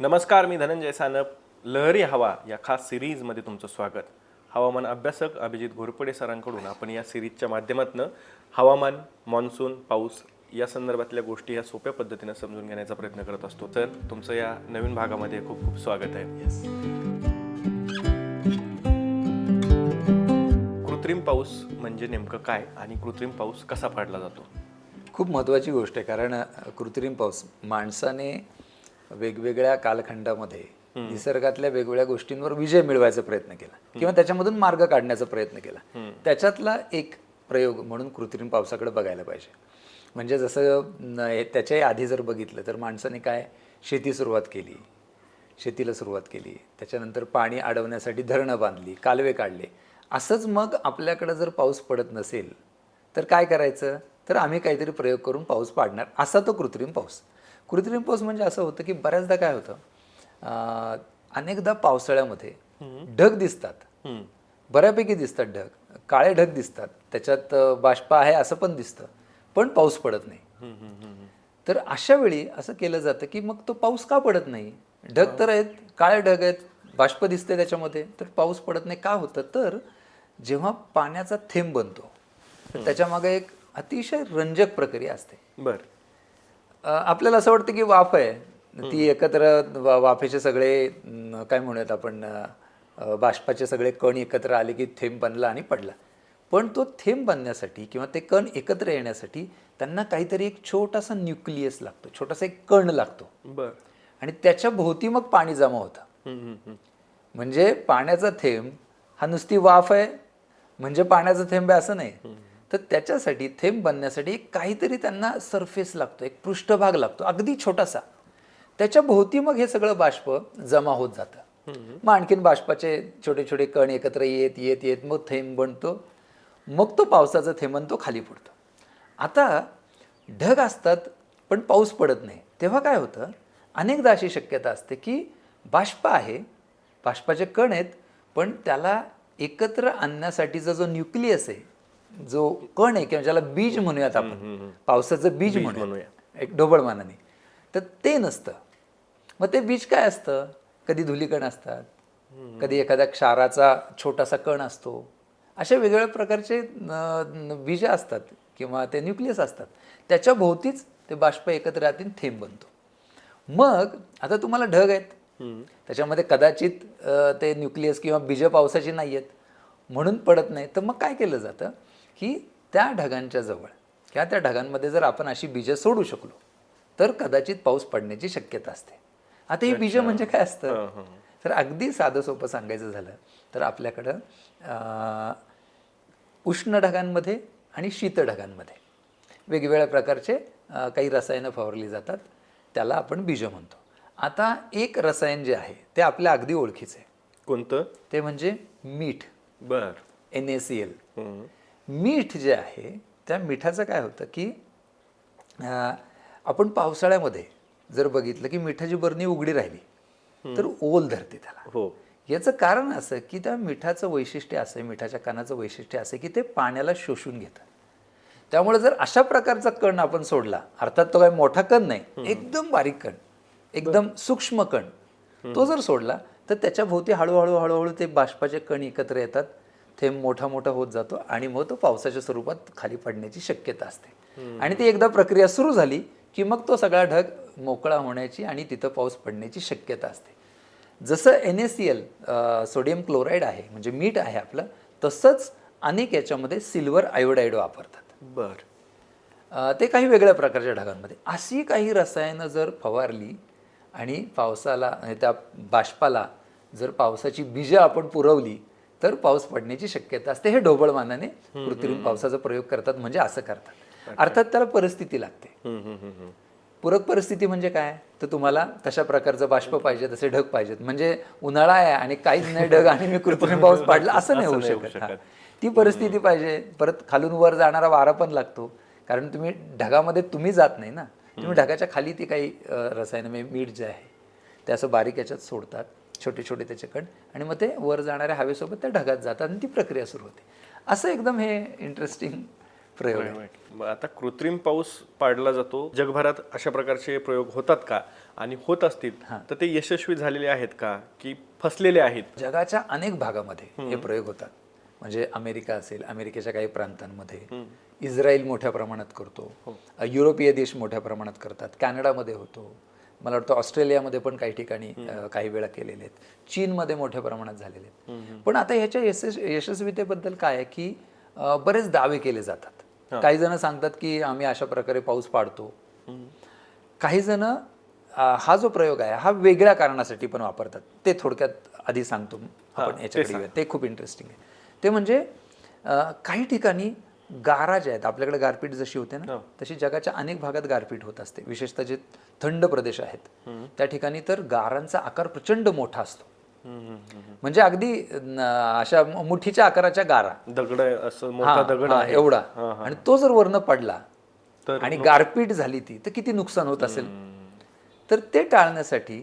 नमस्कार मी धनंजय सानप. लहरी हवा या खास सिरीजमध्ये तुमचं स्वागत. हवामान अभ्यासक अभिजित घोरपडे सरांकडून आपण या सिरीजच्या माध्यमातून हवामान मान्सून पाऊस या संदर्भातल्या गोष्टी ह्या सोप्या पद्धतीनं समजून घेण्याचा प्रयत्न करत असतो. तर तुमचं या नवीन भागामध्ये खूप खूप स्वागत आहे. कृत्रिम पाऊस म्हणजे नेमकं काय आणि कृत्रिम पाऊस कसा पाडला जातो? खूप महत्त्वाची गोष्ट आहे कारण कृत्रिम पाऊस माणसाने वेगवेगळ्या कालखंडामध्ये निसर्गातल्या वेगवेगळ्या गोष्टींवर विजय मिळवायचा प्रयत्न केला. किंवा त्याच्यामधून मार्ग काढण्याचा प्रयत्न केला. त्याच्यातला एक प्रयोग म्हणून कृत्रिम पावसाकडे बघायला पाहिजे. म्हणजे जसं न, त्याच्याही आधी जर बघितलं तर माणसाने काय शेती सुरुवात केली शेतीला सुरुवात केली त्याच्यानंतर पाणी अडवण्यासाठी धरणं बांधली कालवे काढले. असंच मग आपल्याकडं जर पाऊस पडत नसेल तर काय करायचं? तर आम्ही काहीतरी प्रयोग करून पाऊस पाडणार. असा तो कृत्रिम पाऊस. कृत्रिम पाऊस म्हणजे असं होतं की बऱ्याचदा काय होतं अनेकदा पावसाळ्यामध्ये ढग दिसतात. बऱ्यापैकी दिसतात ढग. काळे ढग दिसतात. त्याच्यात बाष्प आहे असं पण दिसतं. पण पाऊस पडत नाही. तर अशा वेळी असं केलं जातं की मग तो पाऊस का पडत नाही? ढग तर आहेत काळे ढग आहेत बाष्प दिसते त्याच्यामध्ये तर पाऊस पडत नाही का होतं? तर जेव्हा पाण्याचा थेंब बनतो त्याच्यामागे एक अतिशय रंजक प्रक्रिया असते. बर. आपल्याला असं वाटतं की वाफ आहे. ती एकत्र वा- वाफेचे सगळे काय म्हणूयात आपण बाष्पाचे सगळे कण एकत्र आले की थेंब बनला आणि पडला. पण तो थेंब बनण्यासाठी किंवा ते कण एकत्र येण्यासाठी त्यांना काहीतरी एक छोटासा न्यूक्लियस लागतो. छोटासा एक कण लागतो. बर. आणि त्याच्या भोवती मग पाणी जमा होतं. म्हणजे पाण्याचा थेंब हा नुसती वाफ आहे. म्हणजे पाण्याचा थेंब आहे असं नाही. तर त्याच्यासाठी थेंब बनण्यासाठी काहीतरी त्यांना सरफेस लागतो एक पृष्ठभाग लागतो अगदी छोटासा. त्याच्या भोवती मग हे सगळं बाष्प जमा होत जातं. मग आणखीन बाष्पाचे छोटे छोटे कण एकत्र येत येत येत मग थेंब बनतो. मग तो पावसाचा थेंबन तो खाली पडतो. आता ढग असतात पण पाऊस पडत नाही. तेव्हा काय होतं? अनेकदा अशी शक्यता असते की बाष्प आहे बाष्पाचे कण आहेत पण त्याला एकत्र आणण्यासाठीचा जो न्यूक्लियस आहे जो कण आहे किंवा ज्याला बीज म्हणूयात आपण पावसाचं बीज म्हणूया. एक ढोबळमानाने तर ते नसतं. मग ते बीज काय असतं? कधी धुलीकण असतात कधी एखाद्या क्षाराचा छोटासा कण असतो. अशा वेगवेगळ्या प्रकारचे बीज असतात किंवा ते न्यूक्लियस असतात. त्याच्या भोवतीच ते बाष्प एकत्र राहतील थेंब बनतो. मग आता तुम्हाला ढग आहेत. त्याच्यामध्ये कदाचित ते न्यूक्लियस किंवा बीज पावसाची नाही आहेत म्हणून पडत नाही. तर मग काय केलं जातं? की त्या ढगांच्या जवळ किंवा त्या ढगांमध्ये जर आपण अशी बीजं सोडू शकलो तर कदाचित पाऊस पडण्याची शक्यता असते. आता ही बीजं म्हणजे काय असतं? तर अगदी साधं सोपं सांगायचं झालं तर आपल्याकडं उष्ण ढगांमध्ये आणि शीत ढगांमध्ये वेगवेगळ्या प्रकारचे काही रसायनं फवारली जातात त्याला आपण बीज म्हणतो. आता एक रसायन जे आहे ते आपल्या अगदी ओळखीचं आहे. कोणतं? ते म्हणजे मीठ. बर. N A C L. मीठ जे आहे त्या मिठाचं काय होतं की आपण पावसाळ्यामध्ये जर बघितलं की मिठाची बरणी उघडी राहिली तर ओल धरते त्याला. हो. याचं कारण असं की त्या मिठाचं वैशिष्ट्य असं मिठाच्या कणाचं वैशिष्ट्य असं की ते पाण्याला शोषून घेतं त्यामुळे जर अशा प्रकारचा कण आपण सोडला अर्थात तो काही मोठा कण नाही एकदम बारीक कण एकदम सूक्ष्म कण तो जर सोडला तर त्याच्या भोवती हळूहळू हळूहळू ते बाष्पाचे कण एकत्र येतात थेंब मोठा मोठा होत जातो आणि मग तो पावसाच्या स्वरूपात खाली पडण्याची शक्यता असते. आणि ती एकदा प्रक्रिया सुरू झाली की मग तो सगळा ढग मोकळा होण्याची आणि तिथं पाऊस पडण्याची शक्यता असते. जसं N S C L sodium chloride आहे म्हणजे मीठ आहे आपलं तसंच अनेक याच्यामध्ये सिल्वर आयोडाईड वापरतात. बर. ते काही वेगळ्या प्रकारच्या ढगांमध्ये. अशी काही रसायनं जर फवारली आणि पावसाला आणि त्या बाष्पाला जर पावसाची बीजं आपण पुरवली तर पाऊस पडण्याची शक्यता असते. हे ढोबळमानाने कृत्रिम पावसाचा प्रयोग करतात म्हणजे असं करतात. अर्थात त्याला परिस्थिती लागते. पूरक परिस्थिती म्हणजे काय? तर तुम्हाला तशा प्रकारचं बाष्प पाहिजे तसे ढग पाहिजेत. म्हणजे उन्हाळा आहे आणि काहीच नाही ढग आणि मी कृत्रिम पाऊस पाडला असं नाही होऊ शकत. ती परिस्थिती पाहिजे. परत खालून वर जाणारा वारा पण लागतो. कारण तुम्ही ढगामध्ये तुम्ही जात नाही ना. तुम्ही ढगाच्या खाली ती काही रसायनं म्हणजे मीठ जे आहे ते असं बारीक याच्यात सोडतात. छोटे छोटे त्याचे कण आणि मग ते वर जाणाऱ्या हवेसोबत त्या ढगात जातात आणि ती प्रक्रिया सुरू होते. असं एकदम हे इंटरेस्टिंग प्रयोग आहे. आता कृत्रिम पाऊस पाडला जातो. जगभरात अशा प्रकारचे प्रयोग होतात का? आणि होत असतील तर ते यशस्वी झालेले आहेत का? की फसलेले आहेत? जगाच्या अनेक भागामध्ये हे प्रयोग होतात. म्हणजे अमेरिका असेल अमेरिकेच्या काही प्रांतांमध्ये. इस्रायल मोठ्या प्रमाणात करतो. अ, युरोपीय देश मोठ्या प्रमाणात करतात. कॅनडामध्ये होतो. मला वाटतं ऑस्ट्रेलियामध्ये पण काही ठिकाणी काही वेळा केलेले आहेत. चीनमध्ये मोठ्या प्रमाणात झालेले आहेत. पण आता ह्याच्या यशस् यशस्वीतेबद्दल काय आहे की बरेच दावे केले जातात. काही जण सांगतात की आम्ही अशा प्रकारे पाऊस पाडतो. काही जण हा जो प्रयोग आहे हा वेगळ्या कारणासाठी पण वापरतात. ते थोडक्यात आधी सांगतो आपण याच्याकडे. ते खूप इंटरेस्टिंग आहे. ते म्हणजे काही ठिकाणी गारा ज्या आहेत आपल्याकडे गारपीट जशी होते ना तशी जगाच्या अनेक भागात गारपीट होत असते. विशेषतः जे थंड प्रदेश आहेत त्या ठिकाणी तर गारांचा आकार प्रचंड मोठा असतो. म्हणजे अगदी अशा मुठीच्या आकाराच्या गारा. दगड हा, दगड हा, एवढा. आणि तो जर वर्ण पडला तर आणि गारपीट झाली ती तर किती नुकसान होत असेल? तर ते टाळण्यासाठी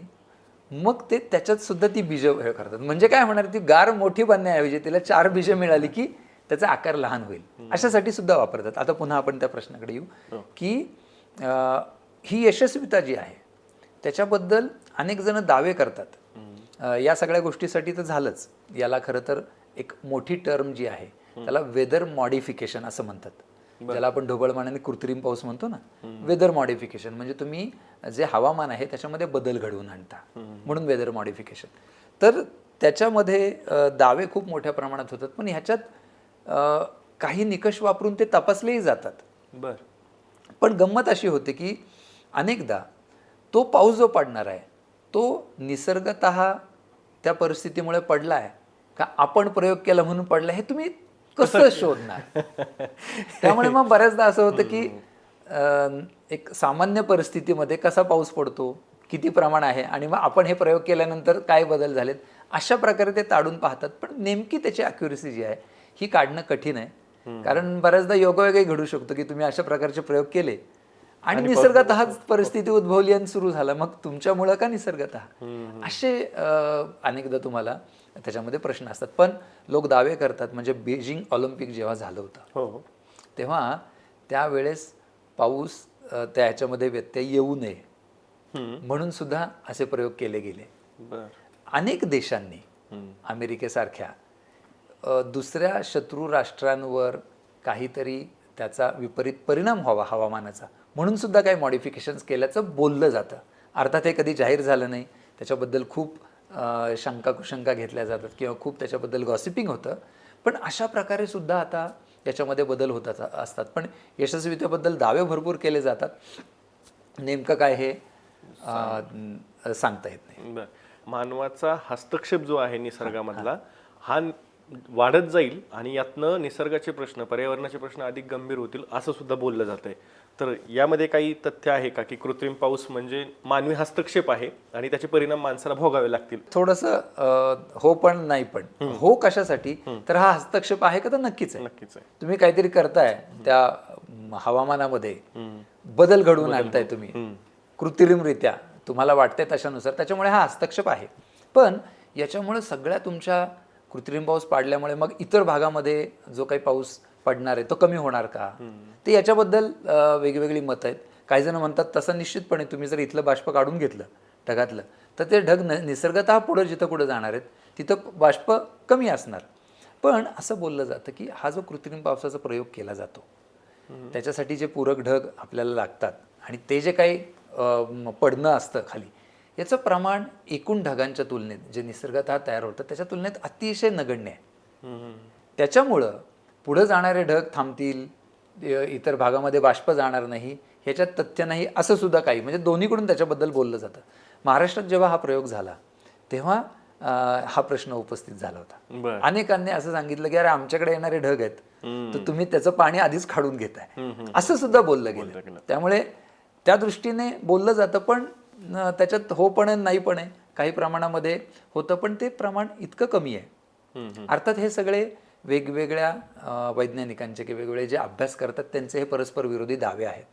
मग ते त्याच्यात सुद्धा ती बीज हे करतात. म्हणजे काय होणार ती गार मोठी बनण्याऐवजी तिला चार बीज मिळाली की त्याचा आकार लहान होईल. अशासाठी सुद्धा वापरतात. आता पुन्हा आपण त्या प्रश्नाकडे येऊ. की अं, ही यशस्वीता जी आहे त्याच्याबद्दल अनेक जण दावे करतात. या सगळ्या गोष्टीसाठी तर झालंच. याला खरं तर एक मोठी टर्म जी आहे त्याला वेदर मॉडिफिकेशन असं म्हणतात. ज्याला आपण ढोबळमानाने कृत्रिम पाऊस म्हणतो ना वेदर मॉडिफिकेशन म्हणजे तुम्ही जे हवामान आहे त्याच्यामध्ये बदल घडवून आणता. म्हणून वेदर मॉडिफिकेशन तर त्याच्यामध्ये दावे खूप मोठ्या प्रमाणात होतात. पण ह्याच्यात काही निकष वापरून ते तपासलेही जातात. बर. पण गंमत अशी होते की अनेकदा तो पाऊस जो पडणार आहे तो निसर्गत त्या परिस्थितीमुळे पडला आहे का आपण प्रयोग केला म्हणून पडला हे तुम्ही कसं शोधणार? त्यामुळे मग बऱ्याचदा असं होतं की एक सामान्य परिस्थितीमध्ये कसा पाऊस पडतो किती प्रमाण आहे आणि मग आपण हे प्रयोग केल्यानंतर काय बदल झालेत अशा प्रकारे ते ताडून पाहतात. पण नेमकी त्याची अक्युरेसी जी आहे ही काढणं कठीण आहे. कारण बऱ्याचदा योगायोगही घडू शकतो की तुम्ही अशा प्रकारचे प्रयोग केले आणि निसर्गत हाच परिस्थिती उद्भवली आणि सुरू झाला. मग तुमच्यामुळं का निसर्गत असे अनेकदा तुम्हाला त्याच्यामध्ये प्रश्न असतात. पण लोक दावे करतात. म्हणजे बेजिंग ऑलिम्पिक जेव्हा झालं होतं हो. तेव्हा त्यावेळेस पाऊस त्या ह्याच्यामध्ये व्यत्यय येऊ नये म्हणून सुद्धा असे प्रयोग केले गेले. अनेक देशांनी अमेरिकेसारख्या दुसऱ्या शत्रू राष्ट्रांवर काहीतरी त्याचा विपरीत परिणाम व्हावा हवामानाचा. म्हणून सुद्धा काही मॉडिफिकेशन्स केल्याचं बोललं जातं. अर्थात हे कधी जाहीर झालं नाही. त्याच्याबद्दल खूप शंका कुशंका घेतल्या जातात किंवा खूप त्याच्याबद्दल गॉसिपिंग होतं. पण अशा प्रकारे सुद्धा आता याच्यामध्ये बदल होतात असतात. पण यशस्वीतेबद्दल दावे भरपूर केले जातात. नेमकं काय हे सांगता येत नाही. बर. मानवाचा हस्तक्षेप जो आहे निसर्गामधला हा वाढत जाईल आणि यातनं निसर्गाचे प्रश्न पर्यावरणाचे प्रश्न अधिक गंभीर होतील असं सुद्धा बोललं जात आहे तर यामध्ये काही तथ्य आहे का की कृत्रिम पाऊस म्हणजे मानवी हस्तक्षेप आहे आणि त्याचे परिणाम माणसाला भोगावे लागतील? थोडस हो पण नाही पण. हो कशासाठी? तर हा हस्तक्षेप आहे का? तर नक्कीच आहे. नक्कीच आहे. तुम्ही काहीतरी करताय त्या हवामानामध्ये. बदल घडवून आणताय तुम्ही. कृत्रिमरित्या. तुम्हाला वाटतंय तशानुसार. त्याच्यामुळे हा हस्तक्षेप आहे. पण याच्यामुळे सगळ्या तुमच्या कृत्रिम पाऊस पाडल्यामुळे मग इतर भागामध्ये जो काही पाऊस पडणार आहे तो कमी होणार का? ते याच्याबद्दल वेगवेगळी मत आहेत. काही जण म्हणतात तसं निश्चितपणे तुम्ही जर इथलं बाष्प काढून घेतलं ढगातलं तर ते ढग न निसर्गतः पुढं जिथं कुठं जाणार आहेत तिथं बाष्प कमी असणार. पण असं बोललं जातं की हा जो कृत्रिम पावसाचा प्रयोग केला जातो त्याच्यासाठी जे पूरक ढग आपल्याला लागतात आणि ते जे काही पडणं असतं खाली याचं प्रमाण एकूण ढगांच्या तुलनेत जे निसर्गतः तयार होतं त्याच्या तुलनेत अतिशय नगण्य आहे. त्याच्यामुळं पुढं जाणारे ढग थांबतील इतर भागामध्ये बाष्प जाणार नाही ह्याच्यात तथ्य नाही असं सुद्धा काही म्हणजे दोन्हीकडून त्याच्याबद्दल बोललं जातं. महाराष्ट्रात जेव्हा हा प्रयोग झाला तेव्हा हा प्रश्न उपस्थित झाला होता. अनेकांनी असं सांगितलं की अरे आमच्याकडे येणारे ढग आहेत तर तुम्ही त्याचं पाणी आधीच काढून घेताय. असं सुद्धा बोललं गेलं. त्यामुळे त्या दृष्टीने बोललं जातं पण त्याच्यात हो पण आहे नाही पण आहे. काही प्रमाणामध्ये होतं पण ते प्रमाण इतकं कमी आहे. अर्थात हे सगळे वेगवेगळ्या वैज्ञानिकांचे किंवा वेगवेगळे जे अभ्यास करतात त्यांचे हे परस्पर विरोधी दावे आहेत.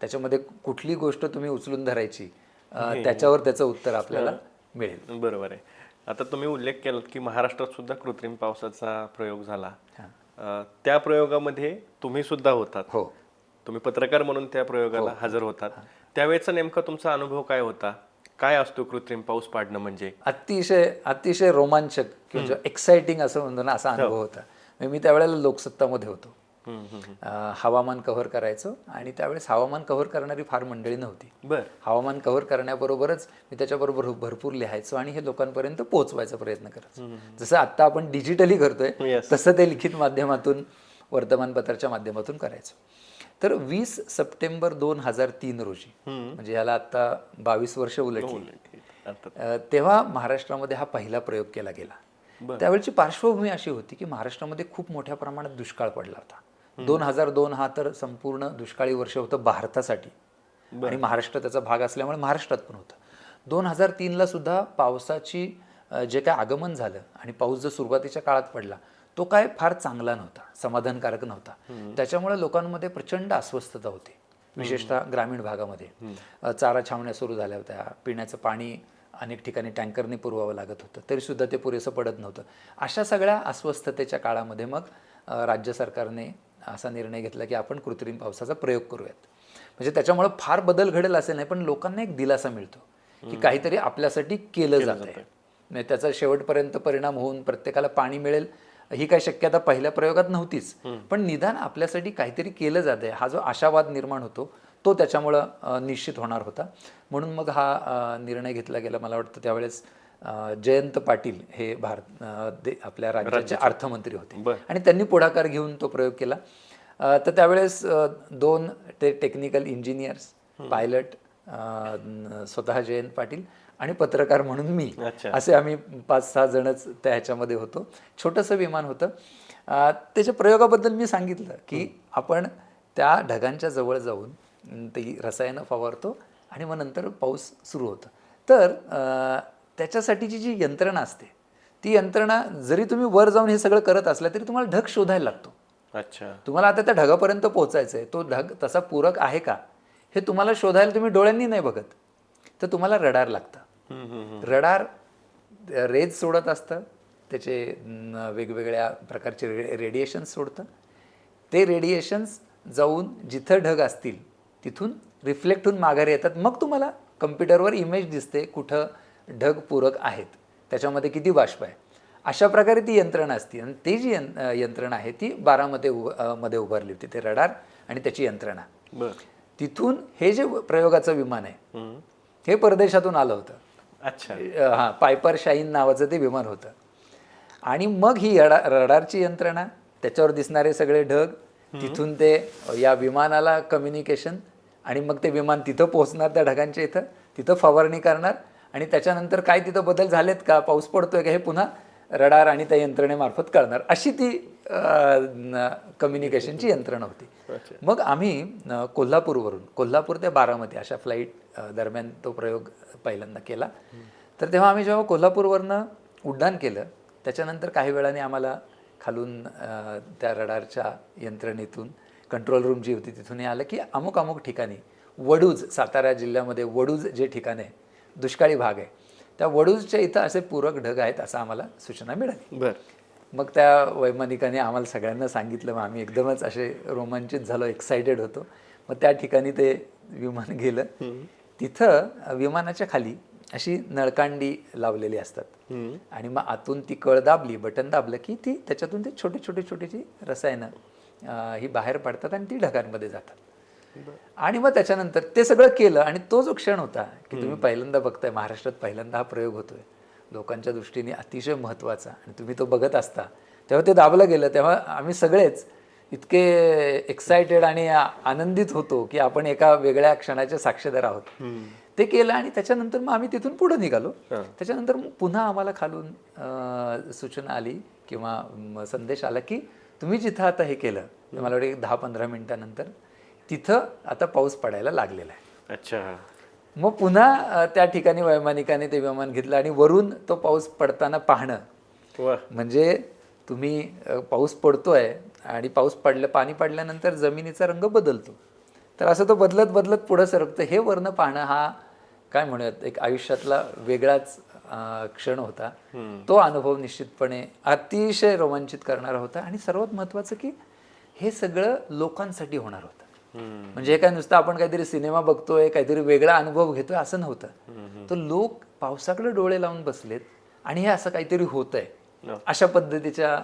त्याच्यामध्ये कुठली गोष्ट तुम्ही उचलून धरायची त्याच्यावर त्याचं उत्तर आपल्याला मिळेल. बरोबर आहे. आता तुम्ही उल्लेख केलात की महाराष्ट्रात सुद्धा कृत्रिम पावसाचा प्रयोग झाला. त्या प्रयोगामध्ये तुम्ही सुद्धा होतात. हो. तुम्ही पत्रकार म्हणून त्या प्रयोगाला हजर होतात. त्यावेळेचा नेमका तुमचा अनुभव काय होता? काय असतो कृत्रिम पाऊस पाडणं म्हणजे? अतिशय अतिशय रोमांचक किंवा एक्साइटिंग असं म्हणतो ना असा अनुभव होता. म्हणजे मी त्यावेळेला लोकसत्तामध्ये होतो. हवामान कव्हर करायचो आणि त्यावेळेस हवामान कव्हर करणारी फार मंडळी नव्हती. बर. हवामान कव्हर करण्याबरोबरच मी त्याच्याबरोबर भरपूर लिहायचो आणि हे लोकांपर्यंत पोहोचवायचा प्रयत्न करायचो. जसं आत्ता आपण डिजिटली करतोय. तसं ते लिखित माध्यमातून वर्तमानपत्राच्या माध्यमातून करायचो. तर वीस सप्टेंबर दोन हजार तीन रोजी म्हणजे याला आता बावीस वर्ष उलटली. अ, तेव्हा महाराष्ट्रामध्ये हा पहिला प्रयोग केला गेला. त्यावेळची पार्श्वभूमी अशी होती की महाराष्ट्रामध्ये खूप मोठ्या प्रमाणात दुष्काळ पडला होता. दोन हजार दोन हा तर संपूर्ण दुष्काळी वर्ष होतं भारतासाठी. आणि महाराष्ट्र त्याचा भाग असल्यामुळे महाराष्ट्रात पण होतं. दोन हजार तीनला सुद्धा पावसाची जे काय आगमन झालं आणि पाऊस जो सुरुवातीच्या काळात पडला तो काय फार चांगला नव्हता समाधानकारक नव्हता. त्याच्यामुळे लोकांमध्ये प्रचंड अस्वस्थता होती विशेषतः ग्रामीण भागामध्ये. चारा छावण्या सुरू झाल्या होत्या पिण्याचं पाणी अनेक ठिकाणी टँकरने पुरवावं लागत होतं तरी सुद्धा ते पुरेसं पडत नव्हतं. अशा सगळ्या अस्वस्थतेच्या काळामध्ये मग राज्य सरकारने असा निर्णय घेतला की आपण कृत्रिम पावसाचा प्रयोग करूयात. म्हणजे त्याच्यामुळे फार बदल घडेल असे नाही पण लोकांना एक दिलासा मिळतो की काहीतरी आपल्यासाठी केलं जात आहे म्हणजे त्याचा शेवटपर्यंत परिणाम होऊन प्रत्येकाला पाणी मिळेल ही काही शक्यता पहिल्या प्रयोगात नव्हतीच. पण निदान आपल्यासाठी काहीतरी केलं जात आहे हा जो आशावाद निर्माण होतो तो त्याच्यामुळं निश्चित होणार होता. म्हणून मग हा निर्णय घेतला गेला. मला वाटतं त्यावेळेस जयंत पाटील हे भारत आपल्या राज्याचे अर्थमंत्री होते. आणि त्यांनी पुढाकार घेऊन तो प्रयोग केला. तर त्यावेळेस दोन ते टेक्निकल इंजिनियर्स पायलट स्वतः जयंत पाटील आणि पत्रकार म्हणून मी. अच्छा. असे आम्ही पाच सहा जणच त्या ह्याच्यामध्ये होतो. छोटंसं विमान होतं. त्याच्या प्रयोगाबद्दल मी सांगितलं की आपण त्या ढगांच्या जवळ जाऊन ती रसायनं फवारतो आणि मग नंतर पाऊस सुरू होतं. तर त्याच्यासाठीची जी यंत्रणा असते ती यंत्रणा जरी तुम्ही वर जाऊन हे सगळं करत असला तरी तुम्हाला ढग शोधायला लागतो. अच्छा. तुम्हाला आता त्या ढगापर्यंत पोहोचायचं आहे तो ढग तसा पूरक आहे का? हे तुम्हाला शोधायला तुम्ही डोळ्यांनी नाही बघत. तर तुम्हाला रडार लागतं. रडार रेज सोडत असतं. त्याचे वेगवेगळ्या प्रकारचे रे रेडिएशन्स सोडतं. ते रेडिएशन्स जाऊन जिथं ढग असतील तिथून रिफ्लेक्ट होऊन माघारी येतात. मग तुम्हाला कम्प्युटरवर इमेज दिसते कुठं ढग पूरक आहेत. त्याच्यामध्ये किती बाष्प आहे. अशा प्रकारे ती यंत्रणा असते. आणि ती जी यंत्रणा आहे ती बारामध्ये उभमध्ये उभारली होती. ते रडार आणि त्याची यंत्रणा. तिथून हे जे प्रयोगाचं विमान आहे. हे परदेशातून आलं होतं. अच्छा. हा पायपर शाईन नावाचं ते विमान होतं. आणि मग ही रडा रडारची यंत्रणा त्याच्यावर दिसणारे सगळे ढग तिथून ते या विमानाला कम्युनिकेशन आणि मग ते विमान तिथं पोहोचणार त्या ढगांच्या इथं तिथं फवारणी करणार आणि त्याच्यानंतर काय तिथं बदल झालेत का पाऊस पडतोय का हे पुन्हा रडार आणि त्या यंत्रणेमार्फत कळणार. अशी ती कम्युनिकेशनची यंत्रणा होती. मग आम्ही कोल्हापूरवरून कोल्हापूर ते बारामती अशा फ्लाईट दरम्यान तो प्रयोग पहिल्यांदा केला. तर तेव्हा आम्ही जेव्हा कोल्हापूरवरनं उड्डाण केलं त्याच्यानंतर काही वेळाने आम्हाला खालून त्या रडारच्या यंत्रणेतून कंट्रोल रूम जी होती तिथून हे आलं की अमुक अमुक ठिकाणी वडूज सातारा जिल्ह्यामध्ये वडूज जे ठिकाण आहे दुष्काळी भाग आहे त्या वडूजच्या इथं असे पूरक ढग आहेत असं आम्हाला सूचना मिळाली. बर. मग त्या वैमानिकाने आम्हाला सगळ्यांना सांगितलं मग आम्ही एकदमच असे रोमांचित झालो एक्सायटेड होतो. मग त्या ठिकाणी ते विमान गेलं. तिथं विमानाच्या खाली अशी नळकांडी लावलेली असतात. आणि मग आतून ती कळ दाबली बटन दाबलं की ती त्याच्यातून ते छोटे छोटे छोटीची रसायनं ही बाहेर पडतात आणि ती ढगांमध्ये जातात. आणि मग त्याच्यानंतर ते सगळं केलं आणि तो जो क्षण होता की तुम्ही पहिल्यांदा बघताय महाराष्ट्रात पहिल्यांदा हा प्रयोग होतोय. लोकांच्या दृष्टीने अतिशय महत्त्वाचा आणि तुम्ही तो बघत असता. तेव्हा ते दाबलं गेलं तेव्हा आम्ही सगळेच इतके एक्सायटेड आणि आनंदित होतो की आपण एका वेगळ्या क्षणाचे साक्षीदार आहोत. ते केलं आणि त्याच्यानंतर मग आम्ही तिथून पुढे निघालो. त्याच्यानंतर पुन्हा आम्हाला खालून सूचना आली किंवा संदेश आला की तुम्ही जिथं आता हे केलं मला वाटतं दहा पंधरा मिनिटानंतर तिथं आता पाऊस पडायला लागलेला आहे. अच्छा. मग पुन्हा त्या ठिकाणी वैमानिकाने ते विमान घेतलं आणि वरून तो पाऊस पडताना पाहणं. म्हणजे तुम्ही पाऊस पडतोय आणि पाऊस पडलं पाणी पडल्यानंतर जमिनीचा रंग बदलतो. तर असं तो बदलत बदलत पुढं सरकतं. हे वर्ण पाहणं हा काय म्हणूयात एक आयुष्यातला वेगळाच क्षण होता. तो अनुभव निश्चितपणे अतिशय रोमांचित करणारा होता आणि सर्वात महत्त्वाचं की हे सगळं लोकांसाठी होणार होतं. म्हणजे हे काय नुसतं आपण काहीतरी सिनेमा बघतोय काहीतरी वेगळा अनुभव घेतोय असं नव्हतं. तर लोक पावसाकडे डोळे लावून बसलेत आणि हे असं काहीतरी होत आहे अशा पद्धतीच्या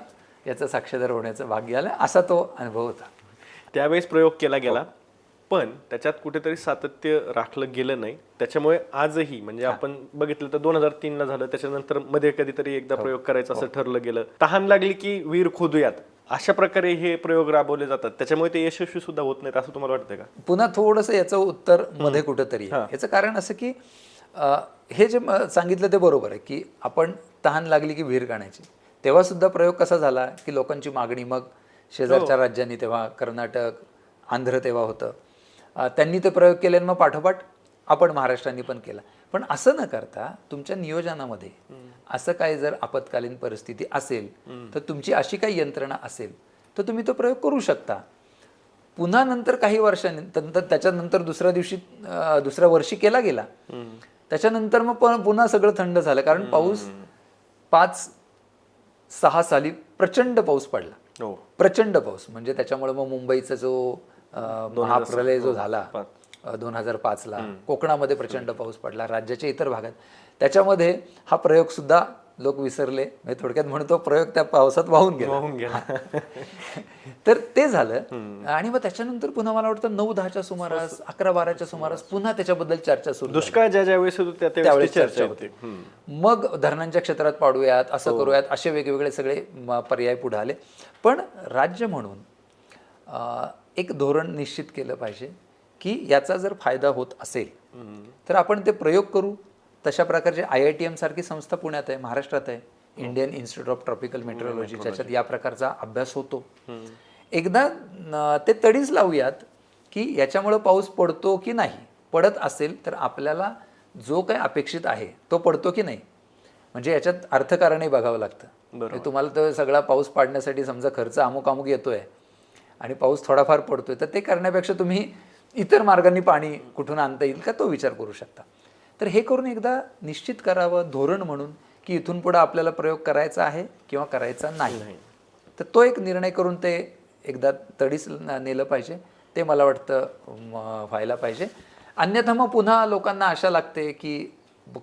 याचा साक्षीदार होण्याचं भाग्य आलं असा तो अनुभव होता. त्यावेळेस प्रयोग केला गेला पण त्याच्यात कुठेतरी सातत्य राखलं गेलं नाही. त्याच्यामुळे आजही म्हणजे आपण बघितलं तर दोन हजार तीन ला झालं त्याच्यानंतरमध्ये कधीतरी एकदा प्रयोग करायचा असं ठरलं गेलं. तहान लागली की वीर खोदूयात. अशा प्रकारे हे प्रयोग राबवले जातात. त्याच्यामुळे ते यशस्वी सुद्धा होत नाहीत असं तुम्हाला वाटतंय का? पुन्हा थोडंसं याचं उत्तरमध्ये कुठंतरी. याचं कारण असं की हे जे सांगितलं ते बरोबर आहे की आपण तहान लागली की विहीर काढायची. तेव्हा सुद्धा प्रयोग कसा झाला की लोकांची मागणी मग शेजारच्या राज्यांनी तेव्हा कर्नाटक आंध्र तेव्हा होतं. त्यांनी ते प्रयोग केले आणि मग पाठोपाठ आपण महाराष्ट्राने पण केला. पण असं न करता तुमच्या नियोजनामध्ये असं काय जर आपत्कालीन परिस्थिती असेल तर तुमची अशी काही यंत्रणा असेल तर तुम्ही तो प्रयोग करू शकता. पुन्हा नंतर काही वर्षानंतर त्याच्यानंतर दुसऱ्या दिवशी दुसऱ्या वर्षी केला गेला. त्याच्यानंतर मग पुन्हा सगळं थंड झालं कारण पाऊस पाच सहा साली प्रचंड पाऊस पडला. हो. प्रचंड पाऊस. म्हणजे त्याच्यामुळे मग मुंबईचा जो महाप्रलय जो झाला दोन हजार पाचला कोकणामध्ये प्रचंड पाऊस पडला राज्याच्या इतर भागात. त्याच्यामध्ये हा प्रयोग सुद्धा लोक विसरले. म्हणजे थोडक्यात म्हणतो प्रयोग त्या पावसात वाहून गेला. वाहून गेला. तर ते झालं. आणि मग त्याच्यानंतर पुन्हा मला वाटतं नऊ दहाच्या सुमारास अकरा बाराच्या सुमारास पुन्हा त्याच्याबद्दल चर्चा सुरू. दुष्काळ ज्या ज्या वेळेस त्यावेळेस चर्चा होती. मग धरणांच्या क्षेत्रात पाडूयात असं करूयात असे वेगवेगळे सगळे पर्याय पुढे आले. पण राज्य म्हणून एक धोरण निश्चित केलं पाहिजे की याचा जर फायदा होत असेल तर आपण ते प्रयोग करू. तशा प्रकारचे आय आय टी एम सारखी संस्था पुण्यात आहे महाराष्ट्रात आहे. Indian Institute of Tropical Meteorology ज्याच्यात या प्रकारचा अभ्यास होतो. एकदा ते तडीच लावूयात की याच्यामुळं पाऊस पडतो की नाही? पडत असेल तर आपल्याला जो काही अपेक्षित आहे तो पडतो की नाही? म्हणजे याच्यात अर्थकारणही बघावं लागतं. म्हणजे तुम्हाला तर सगळा पाऊस पाडण्यासाठी समजा खर्च अमुक अमुक येतोय आणि पाऊस थोडाफार पडतोय तर ते करण्यापेक्षा तुम्ही इतर मार्गांनी पाणी कुठून आणता येईल का तो विचार करू शकता. तर हे करून एकदा निश्चित करावं धोरण म्हणून की इथून पुढे आपल्याला प्रयोग करायचा आहे किंवा करायचा नाही. तर तो एक निर्णय करून ते एकदा तडीस नेलं पाहिजे ते मला वाटतं व्हायला पाहिजे. अन्यथा मग पुन्हा लोकांना आशा लागते की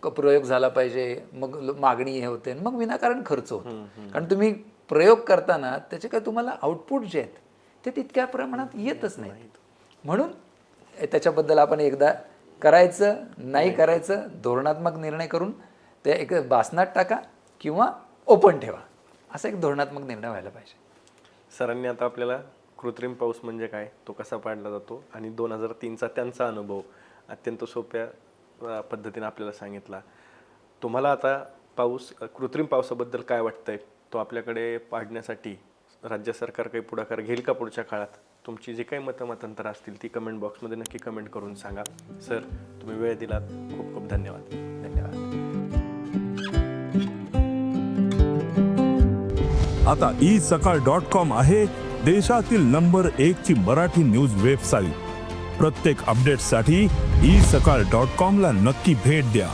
प्रयोग झाला पाहिजे मग मागणी हे होते मग विनाकारण खर्च होतो. कारण तुम्ही प्रयोग करताना त्याचे काय तुम्हाला आउटपुट जे आहेत ते तितक्या प्रमाणात येतच नाहीत. म्हणून त्याच्याबद्दल आपण एकदा करायचं नाही करायचं धोरणात्मक निर्णय करून ते एक बासनात टाका किंवा ओपन ठेवा. असा एक धोरणात्मक निर्णय व्हायला पाहिजे. सरांनी आता आपल्याला कृत्रिम पाऊस म्हणजे काय तो कसा पाडला जातो आणि दोन हजार तीनचा त्यांचा अनुभव अत्यंत सोप्या पद्धतीने आपल्याला सांगितला. तुम्हाला आता पाऊस कृत्रिम पावसाबद्दल काय वाटतंय? तो आपल्याकडे पाडण्यासाठी राज्य सरकार काही पुढाकार घेईल का पुढच्या काळात? तुमची जी काही मतमतांतर असतील ती कमेंट बॉक्समध्ये नक्की कमेंट करून सांगा. सर तुम्ही वेळ दिलात. खूप खूप धन्यवाद. धन्यवाद. आता ई सकाळ डॉट कॉम आहे देशातील नंबर एक ची मराठी न्यूज वेबसाईट प्रत्येक अपडेटसाठी ई सकाळ डॉट कॉम ला नक्की भेट द्या.